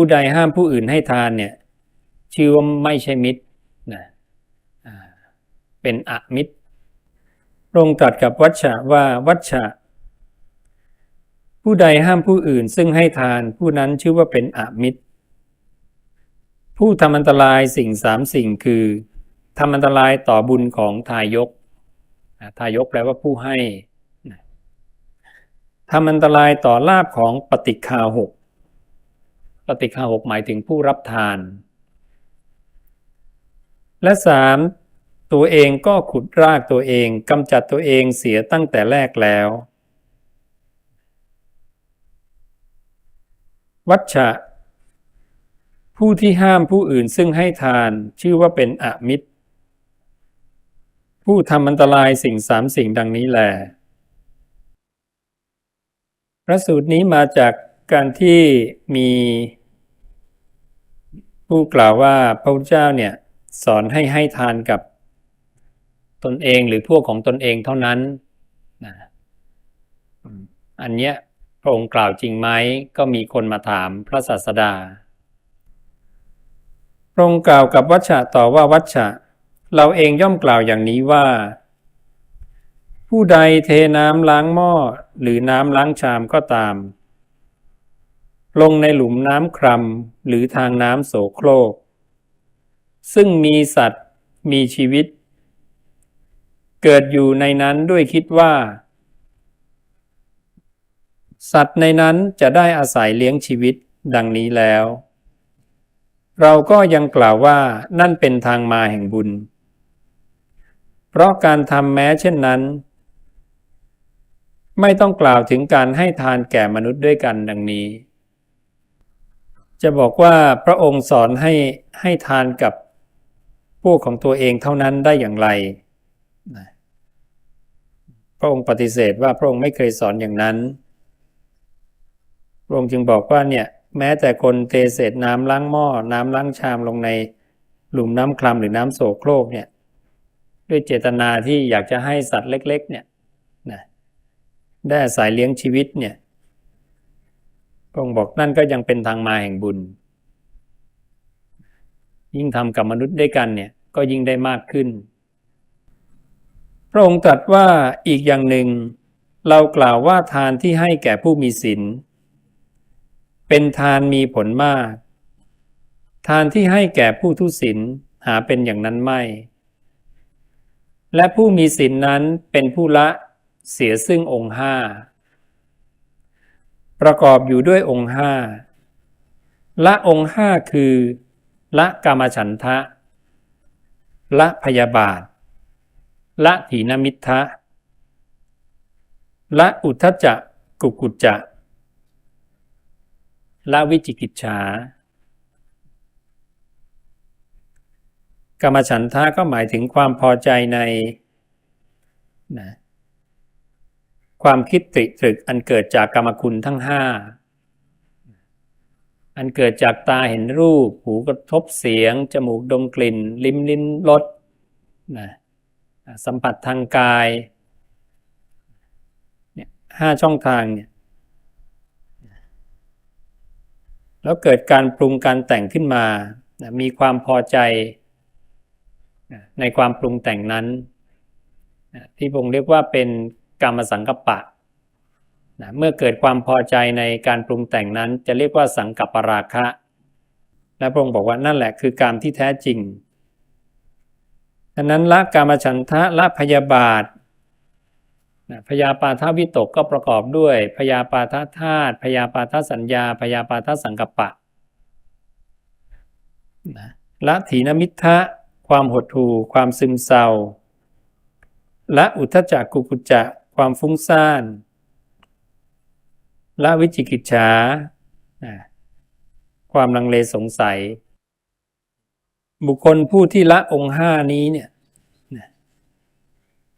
ผู้ใดห้ามผู้อื่นให้ทานเนี่ยชื่อว่าไม่ใช่มิตรนะเป็นอมิตรพระองค์ตรัสกับวัชชะว่าวัชชะ ผู้ใดห้ามผู้อื่นซึ่งให้ทานผู้นั้นชื่อว่าเป็นอมิตร ผู้ทำอันตรายสิ่งสามสิ่งคือทำอันตรายต่อบุญของทายก ทายกแปลว่าผู้ให้ทำอันตรายต่อลาบของปฏิคาหก ปฏิคาหกหมายถึงผู้รับทาน และสามตัวเองก็ขุดรากตัวเองกำจัดตัวเองเสียตั้งแต่แรกแล้ว วัชชะ ผู้ที่ห้ามผู้อื่นซึ่งให้ทานชื่อว่าเป็นอมิตร ผู้ทำอันตรายสิ่งสามสิ่งดังนี้แหลพระสูตรนี้มาจากการที่มี ผู้กล่าวว่าพระพุทธเจ้าเนี่ยสอนให้ให้ทานกับตนเองหรือพวกของตนเองเท่านั้นนะอืมอันเนี้ยพระองค์กล่าวจริงไหมก็มีคนมาถามพระศาสดา พระองค์กล่าวกับวัชชะต่อว่าวัชชะ เราเองย่อมกล่าวอย่างนี้ว่า ผู้ใดเทน้ำล้างหม้อหรือน้ำล้างชามก็ตาม ลงในหลุมน้ำครำหรือทางน้ำโสโครก ซึ่งมีสัตว์มีชีวิต เกิดอยู่ในนั้นด้วยคิดว่า สัตว์ในนั้นจะได้อาศัยเลี้ยงชีวิตดังนี้แล้ว เราก็ยังกล่าวว่านั่นเป็นทางมาแห่งบุญ เพราะการทำแม้เช่นนั้น ไม่ต้องกล่าวถึงการให้ทานแก่มนุษย์ด้วยกันดังนี้ จะบอกว่าพระองค์สอนให้ให้ทานกับพวกของตัวเองเท่านั้นได้อย่างไร พระองค์ปฏิเสธว่าพระองค์ไม่เคยสอนอย่างนั้น พระองค์จึงบอกว่าเนี่ยแม้แต่คนเทเศษน้ำล้างหม้อ น้ำล้างชามลงในหลุมน้ำคลำหรือน้ำโสโครกเนี่ยด้วยเจตนาที่อยากจะให้สัตว์เล็ก ๆ เนี่ยนะได้อายเลี้ยงชีวิตเนี่ย พระองค์บอกนั่นก็ยังเป็นทางมาแห่งบุญ ยิ่งทำกับมนุษย์ด้วยกันเนี่ยก็ยิ่งได้มากขึ้น พระองค์ตรัสว่าอีกอย่างหนึ่ง เรากล่าวว่าทานที่ให้แก่ผู้มีศีลเป็นทานมีผลมาก ทานที่ให้แก่ผู้ทุศีลหาเป็นอย่างนั้นไม่ และผู้มีศีลนนั้นเป็นผู้ละเสียซึ่งองค์ห้า ประกอบอยู่ด้วยองค์ห้าละองค์ห้าคือ ละกามฉันทะ ละพยาบาท ละถีนมิทธะละอุทธจักกุกุจจะ ละวิจิกิจฉากรรมฉันทะก็หมายถึงความพอใจในนะ ความคิดตริตรึกอันเกิดจากกรรมคุณทั้งห้าอันเกิดจากตาเห็นรูป หูกระทบเสียง จมูกดมกลิ่น ลิ้มลิ้นรสนะสัมผัสทางกายเนี่ยห้าช่องทางเนี่ยแล้วเกิดการปรุงการแต่งขึ้นมานะมีความพอใจนะในความปรุงแต่งนั้นนะที่ผมเรียกว่าเป็น กรรมสังกัปปะนะเมื่อเกิดความพอใจในการปรุงแต่งนั้นจะเรียกว่าสังกัปปราคะ และพระองค์บอกว่านั่นแหละคือกรรมที่แท้จริงดังนั้นละกามฉันทะละพยาบาทนะพยาปาทวิตกก็ประกอบด้วย พยาปาทธาตุพยาปาทสัญญา พยาปาทสังกัปปะนะละถีนมิทธะความหดหู่ความซึมเศร้าละอุทธจักกุกุจจะ ความฟุ้งซ่านละวิจิกิจฉาความลังเลสงสัย บุคคลผู้ที่ละองค์ห้านี้เนี่ย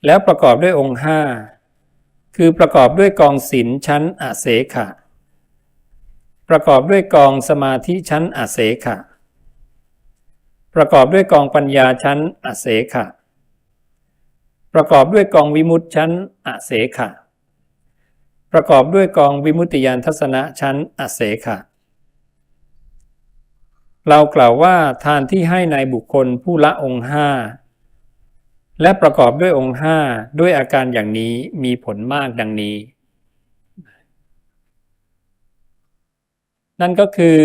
แล้วประกอบด้วยองค์ห้าคือประกอบด้วยกองศีลชั้นอเสขะ ประกอบด้วยกองสมาธิชั้นอเสขะ ประกอบด้วยกองปัญญาชั้นอเสขะ ประกอบด้วยกองวิมุตชั้นอเสขะ ประกอบด้วยกองวิมุตติยานทัศนะชั้นอเสขะ เรากล่าวว่าทานที่ให้ในบุคคลผู้ละองค์ห้าและประกอบด้วยองค์ห้าด้วยอาการอย่างนี้มีผลมากดังนี้ นั่นก็คือ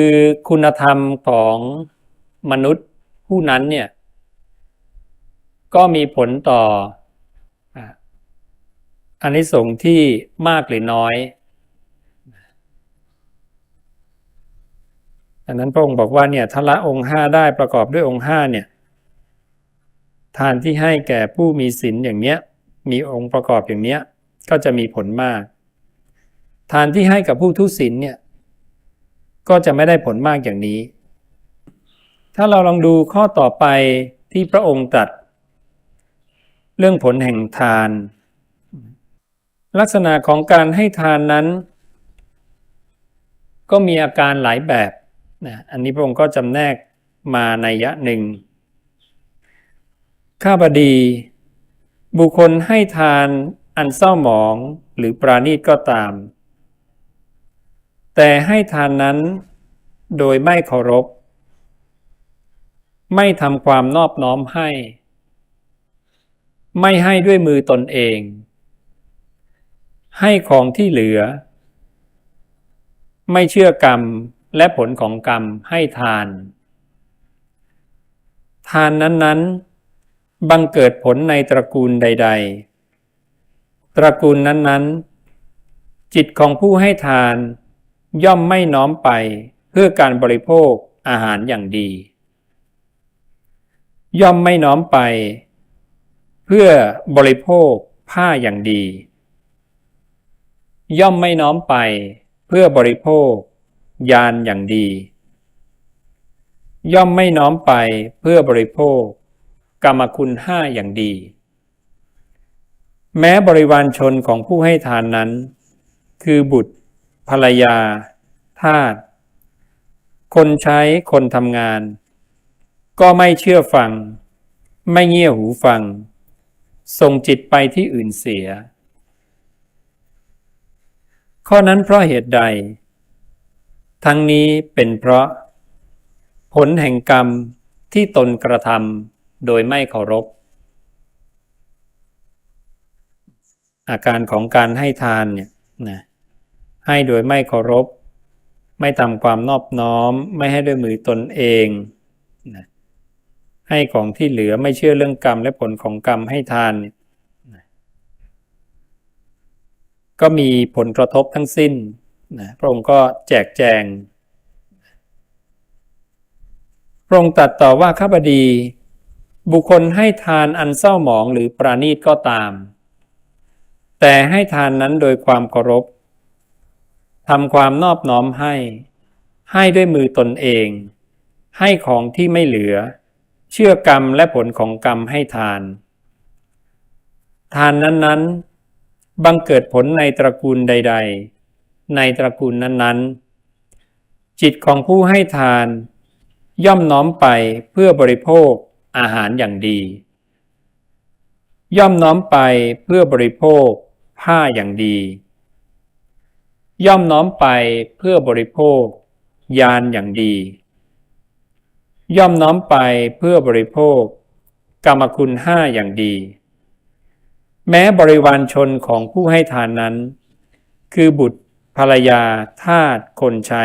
คุณธรรมของมนุษย์ผู้นั้นเนี่ย ก็มีผลต่อ อันนี้สงที่มากหรือน้อย ดังนั้นพระองค์บอกว่าเนี่ยทละองค์ห้าได้ประกอบด้วยองค์ห้าเนี่ยทานที่ให้แก่ผู้มีศีลอย่างเนี้ยมีองค์ประกอบอย่างเนี้ยก็จะมีผลมาก ทานที่ให้กับผู้ทุศีลเนี่ยก็จะไม่ได้ผลมากอย่างนี้ ถ้าเราลองดูข้อต่อไปที่พระองค์ตรัสเรื่องผลแห่งทาน ลักษณะของการให้ทานนั้น ก็มีอาการหลายแบบนะอันนี้พระองค์ก็จำแนกมาในยะหนึ่ง ข้าพดี บุคคลให้ทานอันเศร้าหมองหรือปราณีตก็ตาม แต่ให้ทานนั้นโดยไม่เคารพ ไม่ทำความนอบน้อมให้ ไม่ให้ด้วยมือตนเอง ให้ของที่เหลือ ไม่เชื่อกรรมและผลของกรรมให้ทาน ทานนั้นๆ บังเกิดผลในตระกูลใด ๆ ตระกูลนั้นๆ จิตของผู้ให้ทานย่อมไม่น้อมไปเพื่อการบริโภคอาหารอย่างดี ย่อมไม่น้อมไป เพื่อบริโภคผ้าอย่างดี ย่อมไม่น้อมไปเพื่อบริโภค ยานอย่างดี ย่อมไม่น้อมไปเพื่อบริโภค กรรมคุณห้าอย่างดี แม้บริวารชนของผู้ให้ทานนั้น คือบุตร ภรรยา ทาสคนใช้คนทำงาน ก็ไม่เชื่อฟัง ไม่เงี่ยหูฟัง ส่งจิตไปที่อื่นเสีย ข้อนั้นเพราะเหตุใด ทั้งนี้เป็นเพราะ ผลแห่งกรรมที่ตนกระทำโดยไม่เคารพ อาการของการให้ทานเนี่ยนะให้โดยไม่เคารพ ไม่ทำความนอบน้อม ไม่ให้ด้วยมือตนเองนะให้ของที่เหลือไม่เชื่อเรื่องกรรมและผลของกรรมให้ทาน ก็มีผลกระทบทั้งสิ้นนะพระองค์ก็แจกแจง พระองค์ตัดต่อว่าข้าพดี บุคคลให้ทานอันเศร้าหมองหรือปราณีตก็ตาม แต่ให้ทานนั้นโดยความเคารพทำความนอบน้อมให้ ให้ด้วยมือตนเอง ให้ของที่ไม่เหลือ เชื่อกรรมและผลของกรรมให้ทาน ทานนั้นๆ บังเกิดผลในตระกูลใด ๆ ในตระกูลนั้นๆ จิตของผู้ให้ทาน ย่อมน้อมไปเพื่อบริโภคอาหารอย่างดี ย่อมน้อมไปเพื่อบริโภคผ้าอย่างดี ย่อมน้อมไปเพื่อบริโภค ยานอย่างดี ย่อมน้อมไปเพื่อบริโภค กรรมคุณห้าอย่างดี แม้บริวารชนของผู้ให้ทานนั้น คือบุตรภรรยาทาสคนใช้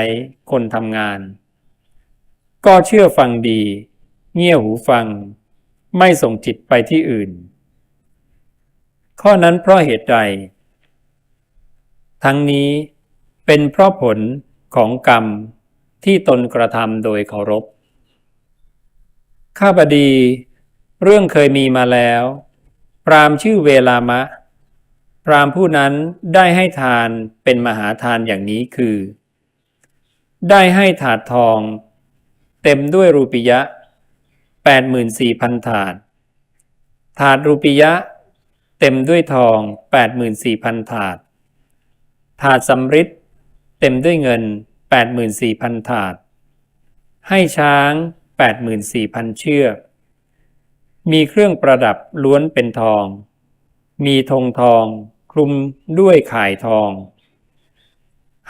คนทำงาน ก็เชื่อฟังดี เงี่ยหูฟัง ไม่ส่งจิตไปที่อื่น ข้อนั้นเพราะเหตุใด ทั้งนี้เป็นเพราะผลของกรรมที่ตนกระทำโดยเคารพ ข้าพดี เรื่องเคยมีมาแล้ว ปรามชื่อเวลามะ พรามผู้นั้นได้ให้ทานเป็นมหาทานอย่างนี้คือ ได้ให้ถาดทอง เต็มด้วยรูปิยะแปดหมื่นสี่พันถาด ถาดรูปิยะ เต็มด้วยทองแปดหมื่นสี่พันถาด ถาดสำริดเต็มด้วยเงินแปดหมื่นสี่พันถาด ให้ช้างแปดหมื่นสี่พันเชือก มีเครื่องประดับล้วนเป็นทอง มีธงทองคลุมด้วยข่ายทอง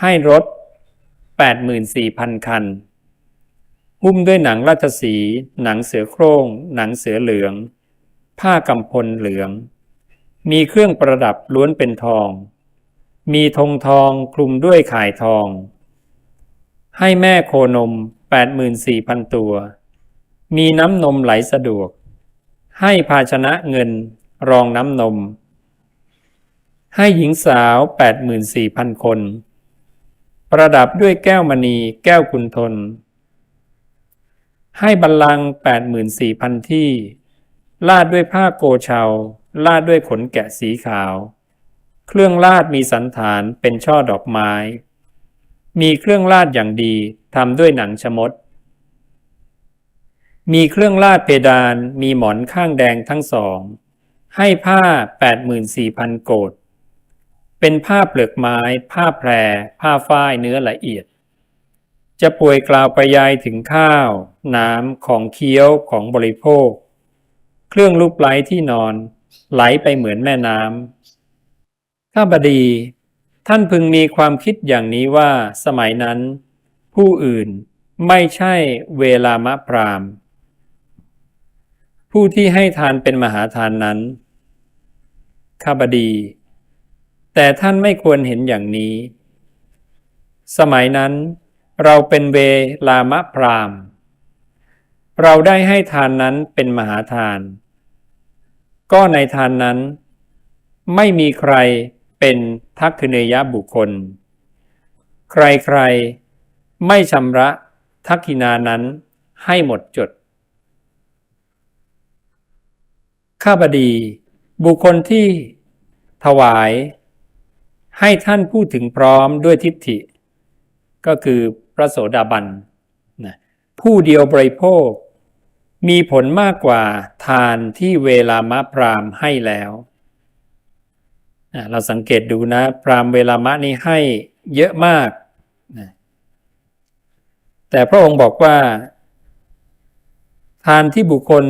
ให้รถ 84,000 คัน หุ้มด้วยหนังราชสี หนังเสือโคร่ง หนังเสือเหลือง ผ้ากำพลเหลือง มีเครื่องประดับล้วนเป็นทอง มีธงทองคลุมด้วยข่ายทอง ให้แม่โคนม 84,000 ตัว มีน้ำนมไหลสะดวก ให้ภาชนะเงินรองน้ำนม ให้หญิงสาว 84,000 คน ประดับด้วยแก้วมณีแก้วกุณทน ให้บัลลังก์84,000 ที่ ลาดด้วยผ้าโกเชาลาดด้วยขนแกะสีขาว เครื่องลาดมีสันฐานเป็นช่อดอกไม้ มีเครื่องลาดอย่างดีทำด้วยหนังชมด มีเครื่องลาดเพดานมีหมอนข้างแดงทั้งสอง ให้ผ้า 84,000 โกดเป็นผ้าเปลือกไม้ ผ้าแพร ผ้าฝ้ายเนื้อละเอียด จะป่วยกล่าวไปยายถึงข้าว น้ำของเคี้ยวของบริโภค เครื่องลูกไล้ที่นอน ไหลไปเหมือนแม่น้ำข้าบดี ท่านพึงมีความคิดอย่างนี้ว่าสมัยนั้น ผู้อื่นไม่ใช่เวลามะพราม ผู้ที่ให้ทานเป็นมหาทานนั้นข้าบดี แต่ท่านไม่ควรเห็นอย่างนี้ สมัยนั้นเราเป็นเวลามะพราม เราได้ให้ทานนั้นเป็นมหาทาน ก็ในทานนั้น ไม่มีใครเป็นทักษิเนยบุคคล ใครๆ ไม่ชำระทักขินานั้นให้หมดจด ข้าบดี บุคคลที่ ถวาย ให้ท่านพูดถึงพร้อมด้วยทิฏฐิ ก็คือพระโสดาบันนะผู้เดียวบริโภค มีผลมากกว่าทานที่เวลามะพรามให้แล้วอะเราสังเกตดูนะ พรามเวลามะนี่ให้เยอะมากนะแต่พระองค์บอกว่า ทานที่บุคคล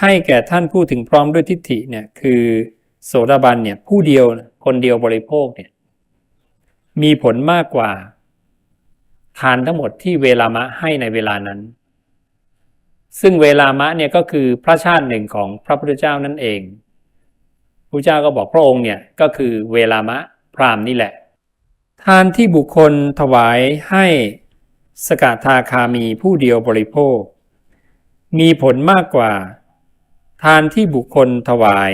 ให้แก่ท่านผู้ถึงพร้อมด้วยทิฏฐิเนี่ยคือโสดาบันเนี่ยผู้เดียวคนเดียวบริโภคเนี่ยมีผลมากกว่า ทานทั้งหมดที่เวลามะให้ในเวลานั้น ซึ่งเวลามะเนี่ยก็คือพระชาติหนึ่งของพระพุทธเจ้านั่นเองพระเจ้าก็บอกพระองค์เนี่ยก็คือเวลามะพรามนี่แหละ ทานที่บุคคลถวายให้สกทาคามีผู้เดียวบริโภค มีผลมากกว่า ทานที่บุคคลถวาย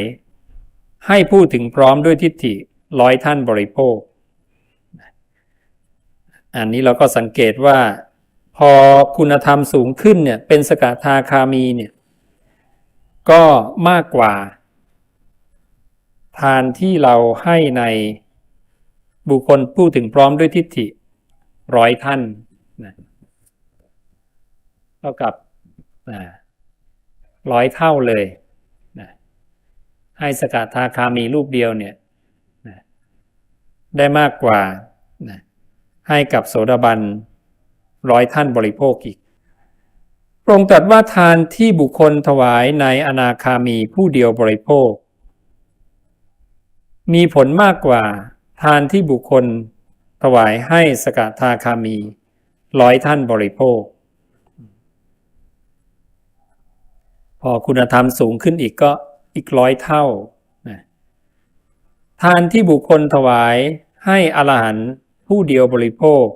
ให้ผู้ถึงพร้อมด้วยทิฏฐิร้อยท่านบริโภค อันนี้เราก็สังเกตว่า พอคุณธรรมสูงขึ้นเนี่ยเป็นสกทาคามีเนี่ยก็มากกว่า ทานที่เราให้ในบุคคลผู้ถึงพร้อมด้วยทิฏฐิร้อยท่านนะเท่ากับ ร้อยเท่าเลยนะให้สกทาคามีรูปเดียวเนี่ยนะได้มากกว่านะให้กับโสดาบันร้อยท่านบริโภคอีกพระองค์ตรัสว่าทานที่บุคคลถวายในอนาคามีผู้เดียวบริโภค มีผลมากกว่าทานที่บุคคลถวายให้สกทาคามีร้อยท่านบริโภค พอคุณธรรมสูงขึ้นอีกก็อีกร้อยเท่านะทานที่บุคคลถวายให้อรหันต์ผู้เดียวบริโภค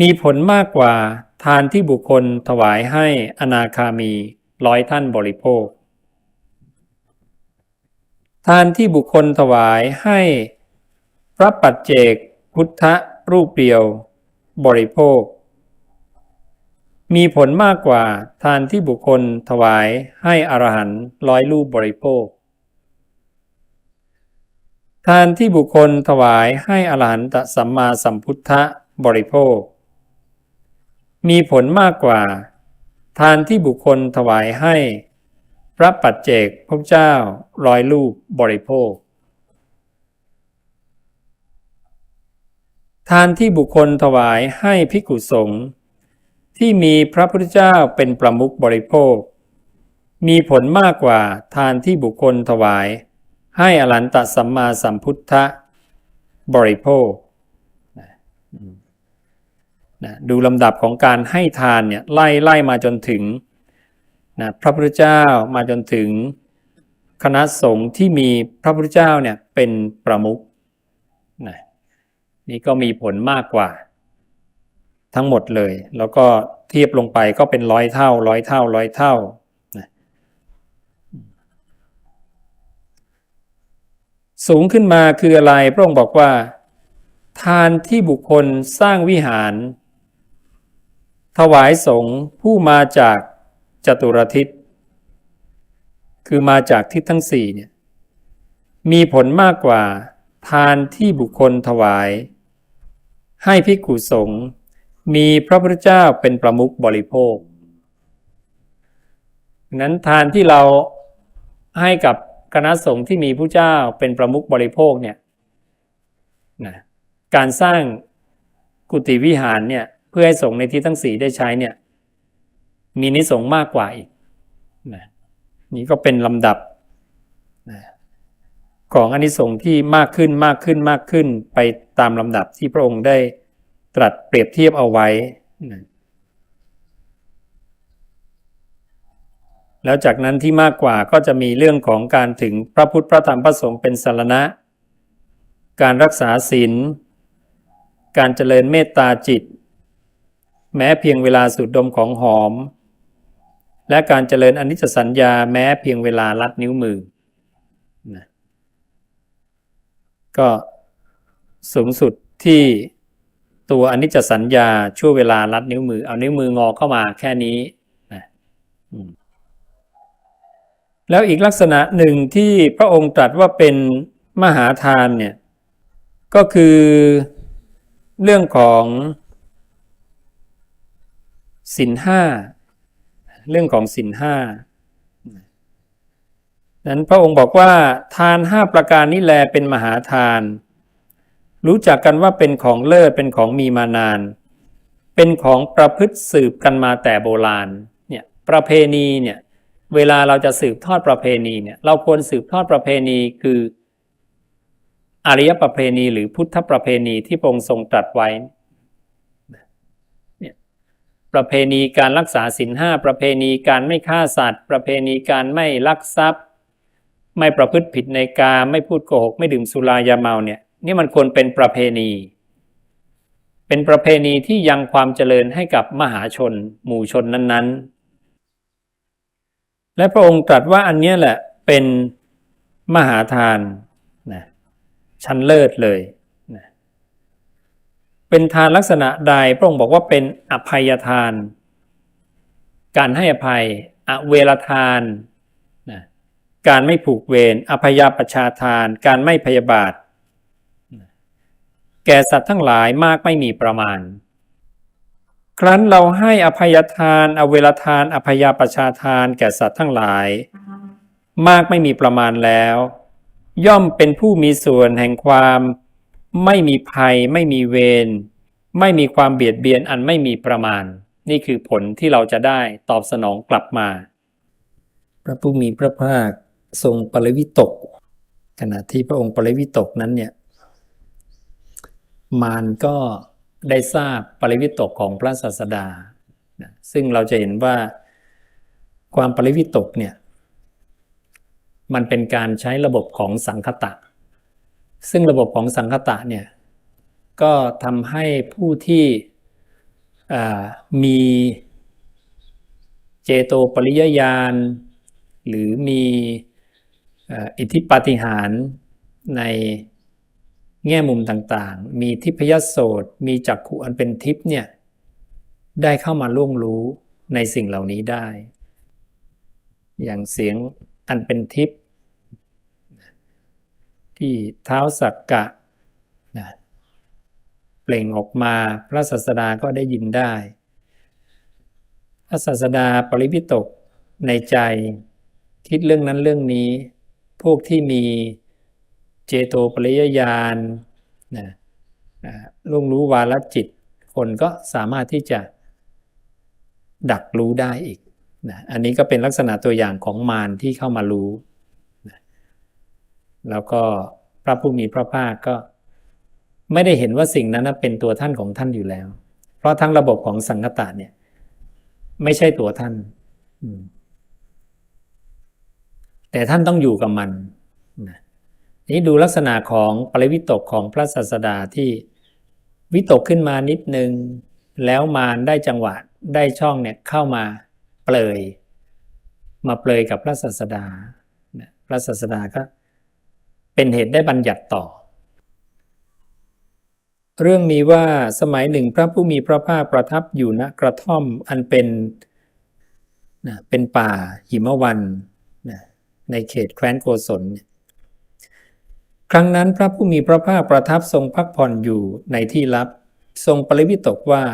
มีผลมากกว่าทานที่บุคคลถวายให้อนาคามีร้อยท่านบริโภค ทานที่บุคคลถวายให้พระปัจเจกพุทธรูปเดียว บริโภค มีผลมากกว่าทานที่บุคคลถวายให้อรหันต์ร้อยรูปบริโภค ทานที่บุคคลถวายให้อรหันตสัมมาสัมพุทธบริโภค มีผลมากกว่า ทานที่บุคคลถวายให้ พระปัจเจกพระเจ้าร้อยรูปบริโภค ทานที่บุคคลถวายให้ภิกขุสงฆ์ ที่มีพระพุทธเจ้าเป็นประมุขบริโภค มีผลมากกว่าทานที่บุคคลถวาย ให้อรันตสัมมาสัมพุทธบริโภคนะดูลำดับของการให้ทานเนี่ยไล่ไล่มาจนถึงนะพระพุทธเจ้ามาจนถึงคณะสงฆ์ที่มีพระพุทธเจ้าเนี่ยเป็นประมุขนะนี่ก็มีผลมากกว่า ทั้งหมดเลย แล้วก็เทียบลงไปก็เป็นร้อยเท่าร้อยเท่าร้อยเท่าสูงขึ้นมาคืออะไร พระองค์บอกว่า ทานที่บุคคลสร้างวิหาร ถวายสงฆ์ผู้มาจากจตุรทิศ คือมาจากทิศทั้งสี่เนี่ยมีผลมากกว่าทานที่บุคคลถวาย ให้ภิกขุสงฆ์ มีพระพุทธเจ้าเป็นประมุขบริโภค นั้นทานที่เราให้กับคณะสงฆ์ที่มีผู้เจ้าเป็นประมุขบริโภคเนี่ยนะการสร้างกุฏิวิหารเนี่ยเพื่อให้สงฆ์ในที่ทั้งสีได้ใช้เนี่ยมีนิสงส์มากกว่าอีกนะนี่ก็เป็นลำดับนะของอนิสงส์ที่มากขึ้นมากขึ้นมากขึ้นไปตามลำดับที่พระองค์ได้ ตรัสเปรียบเทียบเอาไว้นะแล้วจากนั้นที่มากกว่าก็จะมีเรื่องของการถึงพระพุทธพระธรรมพระสงฆ์เป็นสารณะ การรักษาศีล การเจริญเมตตาจิต แม้เพียงเวลาสูดดมของหอม และการเจริญอนิจจสัญญาแม้เพียงเวลาลัดนิ้วมือนะก็สูงสุดที่ ตัวอนิจจสัญญาช่วเวลาลัดนิ้วมือ เอานิ้วมืองอเข้ามาแค่นี้นะแล้วอีกลักษณะหนึ่งที่พระองค์ตรัสว่าเป็นมหาทานเนี่ยก็คือเรื่องของสินห้าเรื่องของสินห้านั้นพระองค์บอกว่าทานห้าประการนี้แลเป็นมหาทาน รู้จักกันว่าเป็นของเลิศเป็นของมีมานาน เป็นของประพฤติสืบกันมาแต่โบราณเนี่ยประเพณีเนี่ยเวลาเราจะสืบทอดประเพณีเนี่ยเราควรสืบทอดประเพณีคืออริยประเพณีหรือพุทธประเพณีที่พระองค์ทรงตรัสไว้เนี่ยประเพณีการรักษาศีลห้าประเพณีการไม่ฆ่าสัตว์ ประเพณีการไม่ลักทรัพย์ ไม่ประพฤติผิดในกาไม่พูดโกหก ไม่ดื่มสุรายาเมาเนี่ย นี่มันควรเป็นประเพณี เป็นประเพณีที่ยังความเจริญให้กับมหาชน หมู่ชนนั้นๆ และพระองค์ตรัสว่าอันนี้แหละเป็นมหาทานนะชั้นเลิศเลยนะเป็นทานลักษณะใดพระองค์บอกว่าเป็นอภัยทาน การให้อภัย อเวรทานนะการไม่ผูกเวรอภัยาประชาทาน การไม่พยาบาท แก่สัตว์ทั้งหลายมากไม่มีประมาณ ครั้นเราให้อภัยทาน อเวรทาน อภัยประชาทาน แก่สัตว์ทั้งหลาย มากไม่มีประมาณแล้ว ย่อมเป็นผู้มีส่วนแห่งความ ไม่มีภัย ไม่มีเวรไม่มีความเบียดเบียนอันไม่มีประมาณ นี่คือผลที่เราจะได้ตอบสนองกลับมา พระผู้มีพระภาคทรงปริวิตก ขณะที่พระองค์ปริวิตกนั้นเนี่ย มารก็ได้ทราบปริวิตกของพระศาสดา ซึ่งเราจะเห็นว่าความปริวิตกเนี่ยมันเป็นการใช้ระบบของสังคตะ ซึ่งระบบของสังคตะเนี่ยก็ทำให้ผู้ที่มีเจโตปริยญาณ หรือมีอิทธิปาฏิหารใน แง่มุมต่างๆ มีทิพยโสตมีจักขุอันเป็นทิพย์เนี่ยได้เข้ามาล่วงรู้ในสิ่งเหล่านี้ได้ อย่างเสียงอันเป็นทิพย์ที่เท้าสักกะนะเปล่งออกมาพระศาสดาก็ได้ยินได้ พระศาสดาปริพิตกในใจ คิดเรื่องนั้นเรื่องนี้ พวกที่มี เจโตปริยญาณนะล่วงรู้วาลจิต คนก็สามารถที่จะดักรู้ได้อีกนะอันนี้ก็เป็นลักษณะตัวอย่างของมารที่เข้ามารู้นะแล้วก็พระผู้มีพระภาคก็ไม่ได้เห็นว่าสิ่งนั้นเป็นตัวท่านของท่านอยู่แล้ว เพราะทั้งระบบของสังคตะเนี่ย ไม่ใช่ตัวท่าน แต่ท่านต้องอยู่กับมัน นี้ดูลักษณะของปริวิตกของพระศาสดาที่วิตกขึ้นมานิดนึง แล้วมารได้จังหวะได้ช่องเนี่ยเข้ามาเปลย มาเปลยกับพระศาสดา พระศาสดาก็เป็นเหตุได้บัญญัติต่อ เรื่องมีว่าสมัยหนึ่งพระผู้มีพระภาคประทับอยู่ณกระท่อมอันเป็นนะเป็นป่าหิมะวันนะในเขตแคว้นโกศลเนี่ย ครั้งนั้นพระผู้มีพระภาคประทับทรงพักผ่อนอยู่ในที่ลับ ทรงปริวิตกว่า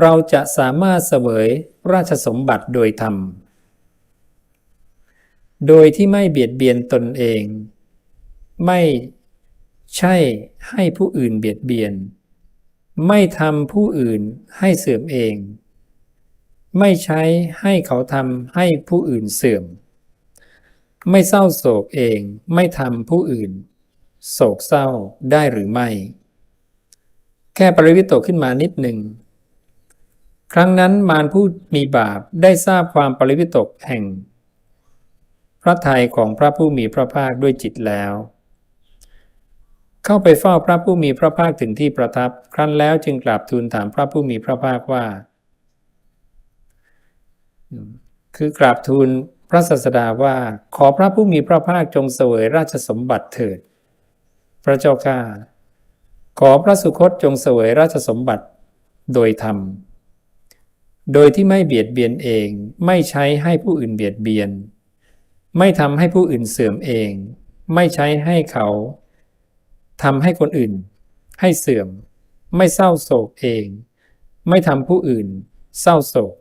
เราจะสามารถเสวยราชสมบัติโดยธรรม โดยที่ไม่เบียดเบียนตนเอง ไม่ใช่ให้ผู้อื่นเบียดเบียน ไม่ทำผู้อื่นให้เสื่อมเอง ไม่ใช้ให้เขาทำให้ผู้อื่นเสื่อม ไม่เศร้าโศกเองไม่ทำผู้อื่น โศกเศร้าได้หรือไม่ แค่ปริวิตกขึ้นมานิดหนึ่ง ครั้งนั้นมารผู้มีบาปได้ทราบความปริวิตกแห่ง พระทัยของพระผู้มีพระภาคด้วยจิตแล้ว เข้าไปเฝ้าพระผู้มีพระภาคถึงที่ประทับ ครั้นแล้วจึงกราบทูลถามพระผู้มีพระภาคว่าคือกราบทูล พระศาสดาว่าขอพระผู้มีพระภาคจงเสวยราชสมบัติเถิด พระเจ้าข้าขอพระสุคตจงเสวยราชสมบัติโดยธรรม โดยที่ไม่เบียดเบียนเองไม่ใช้ให้ผู้อื่นเบียดเบียน ไม่ทำให้ผู้อื่นเสื่อมเอง ไม่ใช้ให้เขาทำให้คนอื่น ให้เสื่อม ไม่เศร้าโศกเอง ไม่ทำผู้อื่น เศร้าโศก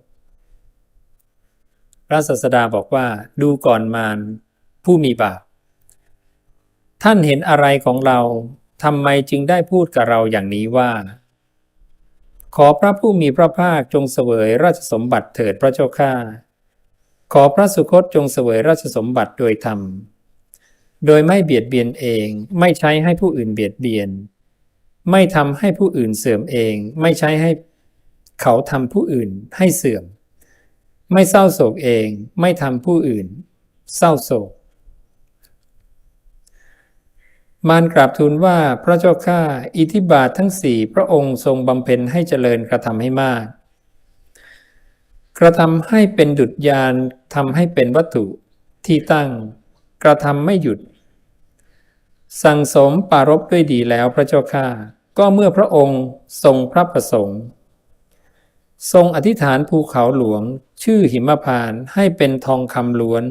พระศาสดาบอกว่าดูก่อนมารผู้มีบาปท่านเห็นอะไรของเราทำไมจึงได้พูดกับเราอย่างนี้ว่า ขอพระผู้มีพระภาคจงเสวยราชสมบัติเถิดพระเจ้าข้าขอพระสุคตจงเสวยราชสมบัติโดยธรรม โดยไม่เบียดเบียนเอง ไม่ใช้ให้ผู้อื่นเบียดเบียน ไม่ทำให้ผู้อื่นเสื่อมเอง ไม่ใช้ให้เขาทำผู้อื่นให้เสื่อม ไม่เศร้าโศกเองไม่ทำผู้อื่น เศร้าโศก มารกราบทูลว่าพระเจ้าข้าอิทธิบาททั้งสี่พระองค์ทรงบำเพ็ญให้เจริญกระทำให้มาก กระทำให้เป็นดุจยานทำให้เป็นวัตถุที่ตั้ง กระทำไม่หยุด สั่งสมปารบด้วยดีแล้วพระเจ้าข้าก็เมื่อพระองค์ทรงพระประสงค์ ทรงอธิษฐานภูเขาหลวง ชื่อหิมพานต์ให้เป็นทองคำล้วน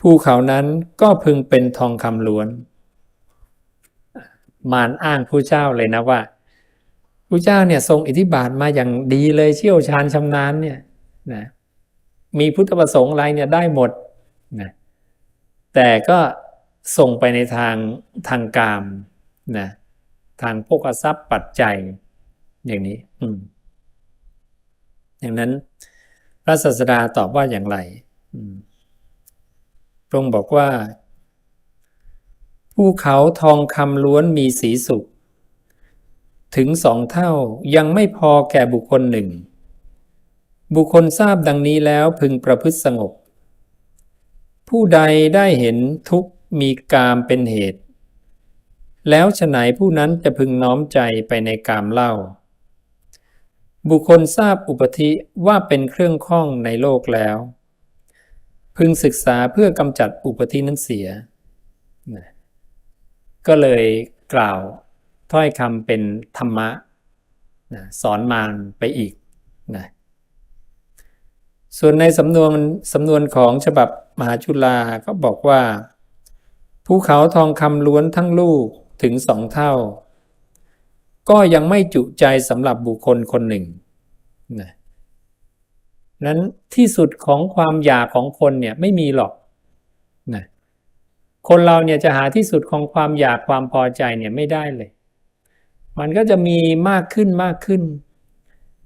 ภูเขานั้นก็พึงเป็นทองคำล้วน มารอ้างผู้เจ้าเลยนะว่าผู้เจ้าเนี่ยทรงอิทธิบาทมาอย่างดีเลยเชี่ยวชาญชำนาญเนี่ยนะมีพุทธประสงค์อะไรเนี่ยได้หมดนะแต่ก็ส่งไปในทางทางกามนะทางพกทรัพย์ปัจจัยอย่างนี้ อืมอย่างนั้น ระศาสดาตอบว่าอย่างไรพระองค์บอกว่า ภูเขาทองคำล้วนมีสีสุกถึงสองเท่ายังไม่พอแก่บุคคลหนึ่ง บุคคลทราบดังนี้แล้วพึงประพฤติสงบ ผู้ใดได้เห็นทุกมีกามเป็นเหตุ แล้วฉไหนผู้นั้นจะพึงน้อมใจไปในกามเล่า บุคคลทราบอุปธิว่าเป็นเครื่องข้องในโลกแล้ว พึงศึกษาเพื่อกำจัดอุปธินั้นเสีย ก็เลยกล่าวถ้อยคำเป็นธรรมะนะสอนมารไปอีกนะส่วนในสำนวนสำนวนของฉบับมหาจุฬาก็บอกว่า ภูเขาทองคำล้วนทั้งลูกถึงสองเท่า ก็ยังไม่จุใจสำหรับบุคคลคนหนึ่งนะนั้นที่สุดของความอยากของคนเนี่ยไม่มีหรอกนะคนเราเนี่ยจะหาที่สุดของความอยากความพอใจเนี่ยไม่ได้เลย มันก็จะมีมากขึ้นมากขึ้น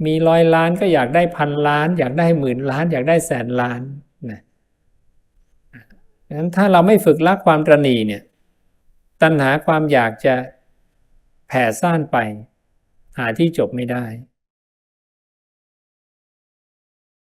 มีร้อยล้านก็อยากได้พันล้าน อยากได้หมื่นล้าน อยากได้แสนล้านนะนั้นถ้าเราไม่ฝึกรักความตรณีเนี่ย ตัณหาความอยากจะ แผ่ซ่านไป หาที่จบไม่ได้